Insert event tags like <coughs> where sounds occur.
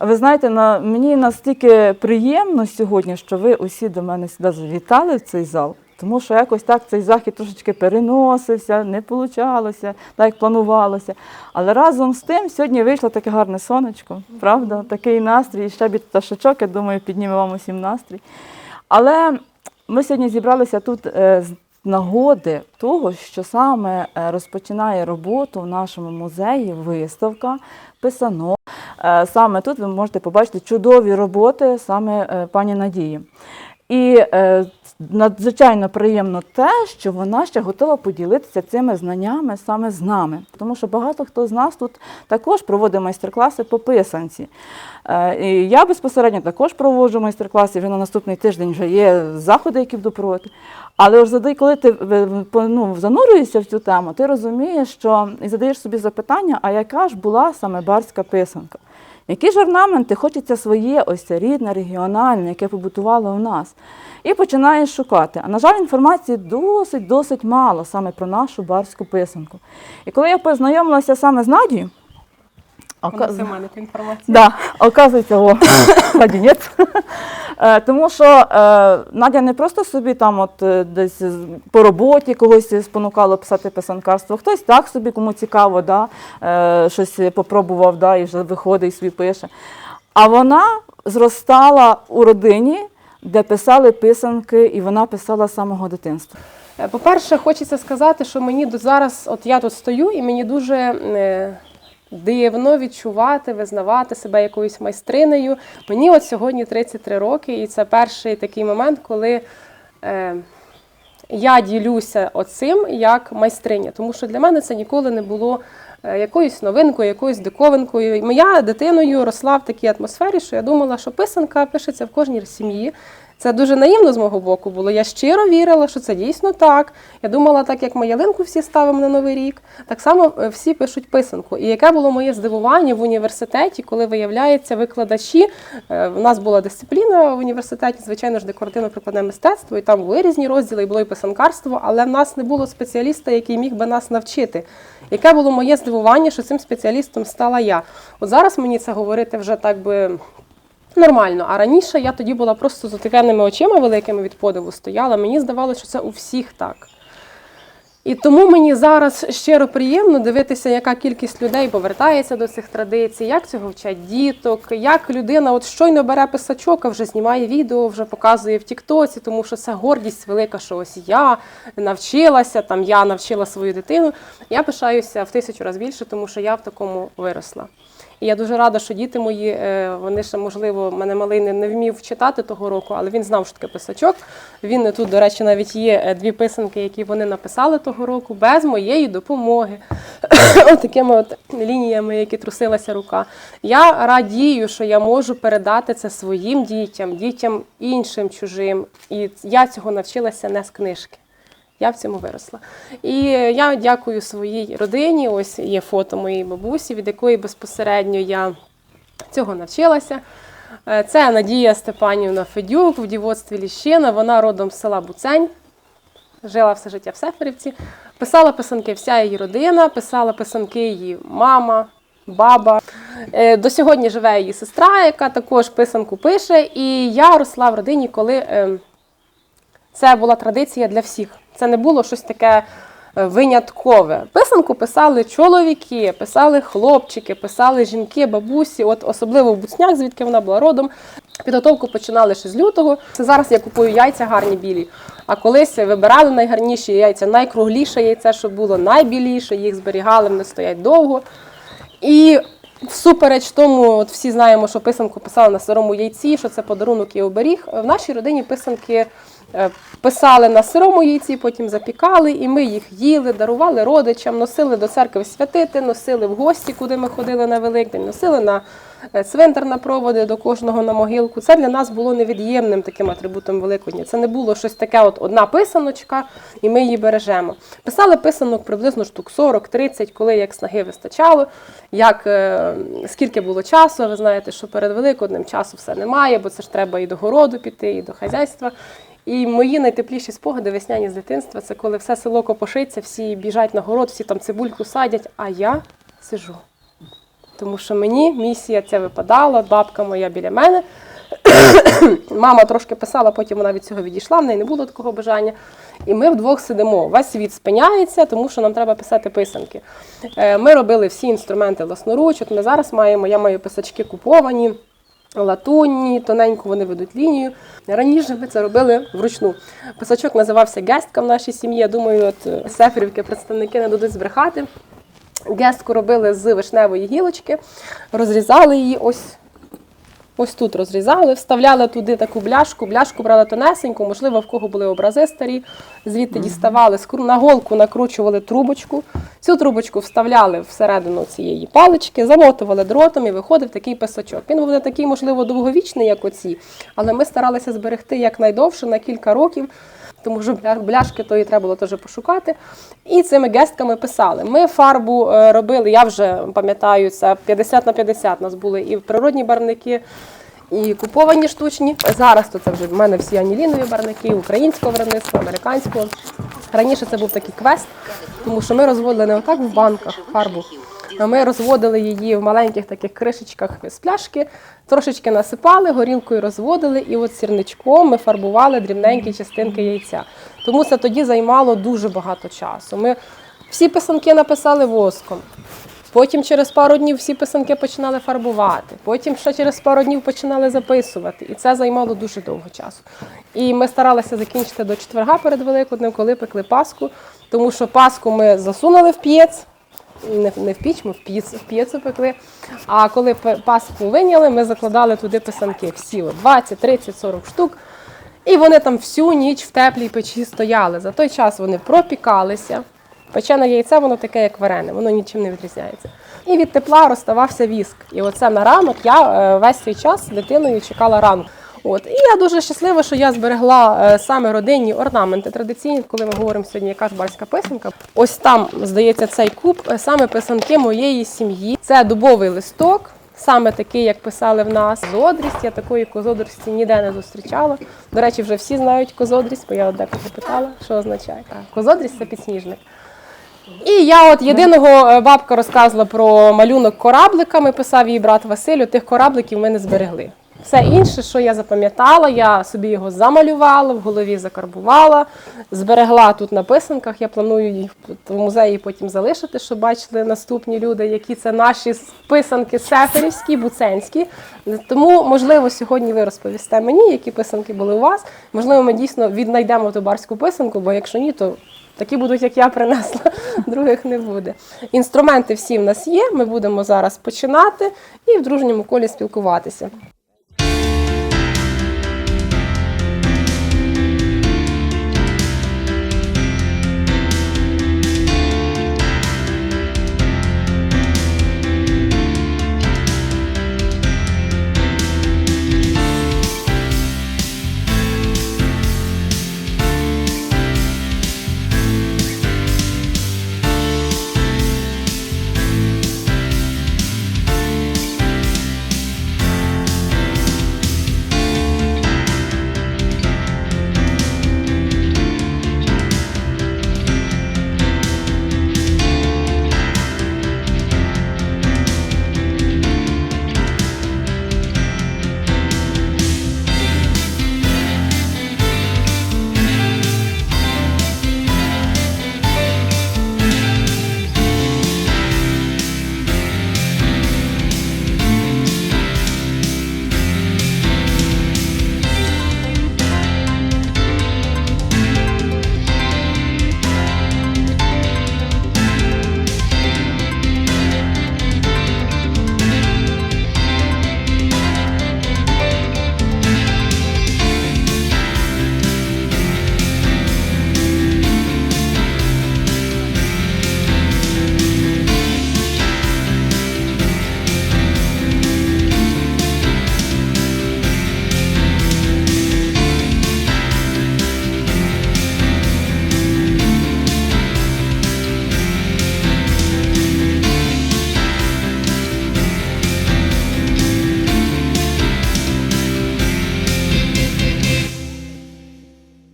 Ви знаєте, на, мені настільки приємно сьогодні, що ви усі до мене сюди завітали в цей зал. Тому що якось так цей захід трошечки переносився, не получалося, так як планувалося. Але разом з тим сьогодні вийшло таке гарне сонечко, правда? Такий настрій, і ще від пташечок, я думаю, підніме вам усім настрій. Але ми сьогодні зібралися тут е, з нагоди того, що саме е, розпочинає роботу в нашому музеї виставка писанок. Е, Саме тут ви можете побачити чудові роботи саме е, пані Надії. І е, надзвичайно приємно те, що вона ще готова поділитися цими знаннями саме з нами. Тому що багато хто з нас тут також проводить майстер-класи по писанці. І я безпосередньо також проводжу майстер-класи. Вже на наступний тиждень вже є заходи, які буду проводити. Але ось задай, коли ти ну, занурюєшся в цю тему, ти розумієш, що і задаєш собі запитання, а яка ж була саме барська писанка? Які ж орнаменти хочеться своє, ось це рідне, регіональне, яке побутувало у нас. І починаєш шукати. А на жаль, інформації досить досить мало саме про нашу барську писанку. І коли я познайомилася саме з Надією, Оказ... Інформація. Да, оказується, о, Наді, ні. Е, Тому що е, Надя не просто собі там от е, десь по роботі когось спонукала писати писанкарство, хтось так собі, кому цікаво, да, е, щось попробував, да, і вже виходить і собі пише. А вона зростала у родині, де писали писанки, і вона писала з самого дитинства. Е, По-перше, хочеться сказати, що мені зараз, от я тут стою, і мені дуже е, дивно відчувати, визнавати себе якоюсь майстринею. Мені от сьогодні 33 роки, і це перший такий момент, коли е, я ділюся оцим як майстриня. Тому що для мене це ніколи не було е, якоюсь новинкою, якоюсь диковинкою. І Я дитиною росла в такій атмосфері, що я думала, що писанка пишеться в кожній сім'ї. Це дуже наївно з мого боку було. Я щиро вірила, що це дійсно так. Я думала, так як ми ялинку всі ставимо на новий рік, так само е, всі пишуть писанку. І яке було моє здивування в університеті, коли виявляється, викладачі. е, У нас була дисципліна в університеті, звичайно ж, декоративно-прикладне мистецтво, і там були різні розділи, і було і писанкарство, але в нас не було спеціаліста, який міг би нас навчити. Яке було моє здивування, що цим спеціалістом стала я. От зараз мені це говорити вже так би нормально. А раніше я тоді була просто з отакенними очима великими від подиву стояла. Мені здавалося, що це у всіх так. І тому мені зараз щиро приємно дивитися, яка кількість людей повертається до цих традицій, як цього вчать діток, як людина от щойно бере писачок, а вже знімає відео, вже показує в Тіктоці, тому що це гордість велика, що ось я навчилася, там я навчила свою дитину. Я пишаюся в тисячу разів більше, тому що я в такому виросла. І я дуже рада, що діти мої, е, вони ще, можливо, мене малий не, не вмів читати того року, але він знав, що таке писачок. Він тут, до речі, навіть є е, дві писанки, які вони написали того року, без моєї допомоги. <coughs> От такими от лініями, які трусилася рука. Я радію, що я можу передати це своїм дітям, дітям іншим чужим. І я цього навчилася не з книжки. Я в цьому виросла. І я дякую своїй родині. Ось є фото моєї бабусі, від якої безпосередньо я цього навчилася. Е, Це Надія Степанівна Федюк в дівоцтві Ліщина. Вона родом з села Буцень. Жила все життя в Сеферівці. Писала писанки вся її родина, писала писанки її мама, баба. Е, До сьогодні живе її сестра, яка також писанку пише. І я росла в родині, коли ем, це була традиція для всіх. Це не було щось таке е, виняткове. Писанку писали чоловіки, писали хлопчики, писали жінки, бабусі, от особливо в Буцняк, звідки вона була родом. Підготовку починали ще з лютого. Це зараз я купую яйця гарні білі. А колись вибирали найгарніші яйця, найкругліше яйце, що було, найбіліше, їх зберігали, вони стоять довго. І всупереч тому, от всі знаємо, що писанку писали на сирому яйці, що це подарунок і оберіг. В нашій родині писанки писали на сирому яйці, потім запікали, і ми їх їли, дарували родичам, носили до церкви святити, носили в гості, куди ми ходили на Великдень, носили на е, цвинтар на проводи до кожного на могилку. Це для нас було невід'ємним таким атрибутом Великодня. Це не було щось таке, от одна писаночка, і ми її бережемо. Писали писанок приблизно штук 40-30, коли як снаги вистачало, як е, скільки було часу. Ви знаєте, що перед Великоднем часу все немає, бо це ж треба і до городу піти, і до хазяйства. І мої найтепліші спогади весняні з дитинства це коли все село копошиться, всі біжать на город, всі там цибульку садять, а я сижу. Тому що мені місія ця випадала, бабка моя біля мене. <coughs> Мама трошки писала, потім вона від цього відійшла, в неї не було такого бажання. І ми вдвох сидимо. Весь світ спиняється, тому що нам треба писати писанки. Е, Ми робили всі інструменти власноруч. От ми зараз маємо, я маю писачки куповані, латунні, тоненько вони ведуть лінію. Раніше ми це робили вручну. Писачок називався Гестка в нашій сім'ї. Я думаю, от е, Сеферівки представники не дадуть збрехати. Гестку робили з вишневої гілочки, розрізали її ось. Ось тут розрізали, вставляли туди таку бляшку, бляшку брали тонесеньку, можливо, в кого були образи старі, звідти діставали, на голку накручували трубочку. Цю трубочку вставляли всередину цієї палички, замотували дротом і виходив такий писачок. Він був не такий, можливо, довговічний, як оці, але ми старалися зберегти якнайдовше на кілька років. Тому що бля- бляшки тої треба було теж пошукати. І цими гестками писали. Ми фарбу е, робили, я вже пам'ятаю, це 50 на 50 у нас були і природні барвники, і куповані штучні. Зараз то це вже в мене всі анілінові барвники, українського виробництва, американського. Раніше це був такий квест, тому що ми розводили не отак в банках фарбу, ми розводили її в маленьких таких кришечках з пляшки, трошечки насипали, горілкою розводили, і от сірничком ми фарбували дрібненькі частинки яйця. Тому це тоді займало дуже багато часу. Ми всі писанки написали воском. Потім через пару днів всі писанки починали фарбувати. Потім ще через пару днів починали записувати. І це займало дуже довго часу. І ми старалися закінчити до четверга перед Великоднем, коли пекли Пасху, тому що Пасху ми засунули в п'єць. Не, не в піч, ми в піц, в п'єцу пекли. А коли Пасху виняли, ми закладали туди писанки. Всі от 20, 30, 40 штук. І вони там всю ніч в теплій печі стояли. За той час вони пропікалися. Печене яйце, воно таке, як варене, воно нічим не відрізняється. І від тепла розставався віск. І оце на ранок я е, весь цей час дитиною чекала ранку. От. І я дуже щаслива, що я зберегла е, саме родинні орнаменти традиційні, коли ми говоримо сьогодні, яка ж барська писанка. Ось там, здається, цей куб, е, саме писанки моєї сім'ї. Це дубовий листок, саме такий, як писали в нас. Козодрість. Я такої козодрості ніде не зустрічала. До речі, вже всі знають козодрість, бо я декого питала, що означає. Козодрість це підсніжник. І я от єдиного е, бабка розказувала про малюнок корабликами, писав її брат Василь, тих корабликів ми не зберегли. Все інше, що я запам'ятала, я собі його замалювала, в голові закарбувала, зберегла тут на писанках. Я планую їх в музеї потім залишити, щоб бачили наступні люди, які це наші писанки сеферівські, буценські. Тому, можливо, сьогодні ви розповісте мені, які писанки були у вас. Можливо, ми дійсно віднайдемо ту барську писанку, бо якщо ні, то Такі будуть, як я принесла, <laughs> других не буде. Інструменти всі в нас є. Ми будемо зараз починати і в дружньому колі спілкуватися.